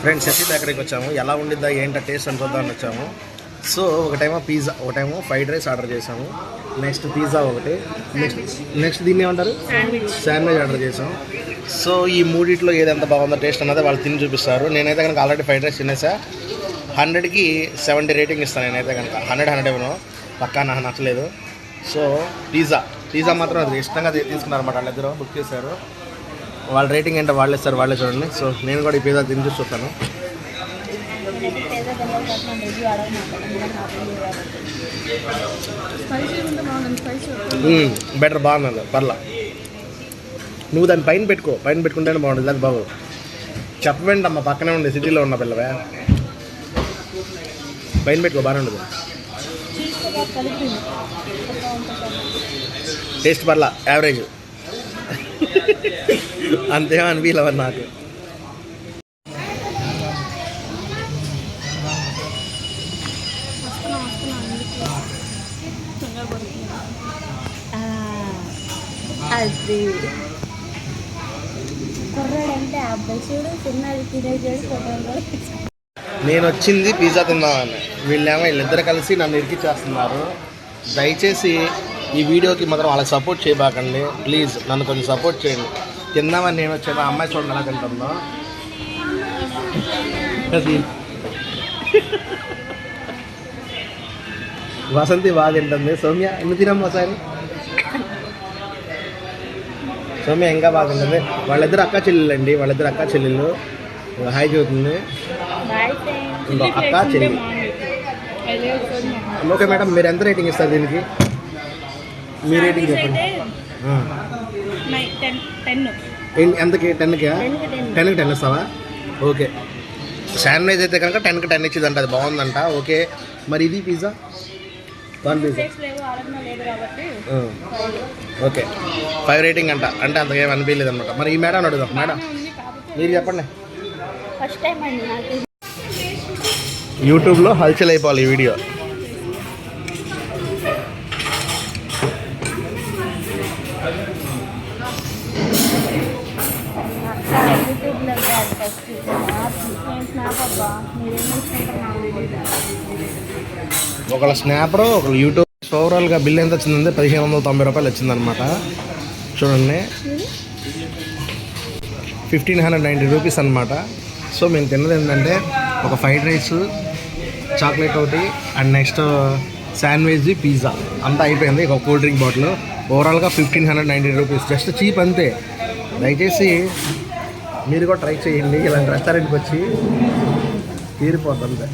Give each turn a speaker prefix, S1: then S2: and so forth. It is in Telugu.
S1: ఫ్రెండ్స్ శశి బేకరీకి వచ్చాము. ఎలా ఉండిద్దా ఏంటో టేస్ట్ అని చూద్దామని వచ్చాము సో ఒకటేమో పిజ్జా ఒకటేమో ఫ్రైడ్ రైస్ ఆర్డర్ చేసాము నెక్స్ట్ పిజ్జా ఒకటి. నెక్స్ట్ నెక్స్ట్ దీన్ని ఏమంటారు? శాండ్విచ్ ఆర్డర్ చేసాం సో ఈ మూడిట్లో ఏది ఎంత బాగుందో టేస్ట్ అన్నది వాళ్ళు తిని చూపిస్తారు. నేనైతే కనుక ఆల్రెడీ ఫ్రైడ్ రైస్ తినేసా. హండ్రెడ్కి సెవెంటీ రేటింగ్ ఇస్తాను నేనైతే కనుక. హండ్రెడ్ హండ్రెడ్ ఇవ్వను పక్కా నాకు నచ్చలేదు. సో పిజ్జా పిజ్జా మాత్రం అది ఇష్టంగా తీ- తీసుకున్నారన్నమాట వాళ్ళిద్దరూ. బుక్ చేశారు. వాళ్ళ రేటింగ్ ఏంటో వాళ్ళే సార్ వాళ్ళే చూడండి. సో నేను కూడా ఈ పిజ్జా తిని చూస్తాను. బెటర్ బాగున్నాను పర్లా. నువ్వు దాన్ని పైన పెట్టుకో. పైన పెట్టుకుంటేనే బాగుంటుంది. అది బాగు. చెప్పవేంటి అమ్మ పక్కనే ఉండే సిటీలో ఉన్న పిల్లవే. పైన పెట్టుకో బాగానే ఉండదు టేస్ట్ పర్లా. యావరేజ్. అంతేమో అనిపించలేదు నాకు.
S2: అది. కుర్రాడంటే ఆ అబ్బాయి చూడు చిన్నది తినేసాడు ఫోటోలు
S1: నేను వచ్చింది పిజ్జా తిందామని. వీళ్ళేమో వీళ్ళిద్దరు కలిసి నన్ను ఇరికిచ్చేస్తున్నారు. దయచేసి ఈ వీడియోకి మాత్రం వాళ్ళకి సపోర్ట్ చేయబాకండి. ప్లీజ్ నన్ను కొంచెం సపోర్ట్ చేయండి. తిందామని నేను వచ్చాను అమ్మాయి చూడండి ఎలా తింటుందో. అది. వసంతి బాగా తింటుంది. సౌమ్య ఎన్ని తినమ్మా ఒకసారి? సౌమ్య ఇంకా బాగా తింటుంది. వాళ్ళిద్దరు అక్క చెల్లెలు అండి వాళ్ళిద్దరు అక్క చెల్లెళ్ళు హాయ్ ఇంకో అక్క చెల్లి. ఓకే మేడం మీరు ఎంత రేటింగ్ ఇస్తారు దీనికి? మీ రేటింగ్ చెప్పండి. ఎంతకి? టెన్కి టెన్కి టెన్. ఇస్తావా? ఓకే. శాండ్విచ్ అయితే కనుక టెన్కి టెన్ ఇచ్చిందంట అది బాగుందంట. ఓకే. మరి ఇది pizza? One pizza? Okay. Five rating అంట. అంటే అంతగా అనిపించలేదు అనమాట మరి ఈ మేడం అడుగుదాం. మేడం మీరు చెప్పండి. యూట్యూబ్లో హల్చల్ అయిపోవాలి ఈ వీడియో.
S2: స్నాప్ అబ్బా మీరేం
S1: ఒకళ్ళ స్నాపర్ ఒకళ్ళ యూట్యూబ్. ఓవరాల్గా బిల్ ఎంత వచ్చిందంటే పదిహేను వందల తొంభై రూపాయలు వచ్చిందనమాట చూడండి. ఫిఫ్టీన్ హండ్రెడ్ నైంటీ రూపీస్ అనమాట సో మేము తిన్నది ఏంటంటే ఒక ఫ్రైడ్ రైస్ చాక్లెట్ ఒకటి అండ్ నెక్స్ట్ శాండ్విచ్ పిజ్జా. అంతా అయిపోయింది ఒక కూల్ డ్రింక్ బాటిల్. ఓవరాల్గా fifteen hundred ninety rupees. Just cheap అంతే. దయచేసి మీరు కూడా ట్రై చేయండి. ఇలాంటి రెస్టారెంట్కి వచ్చి తీరిపోతుంది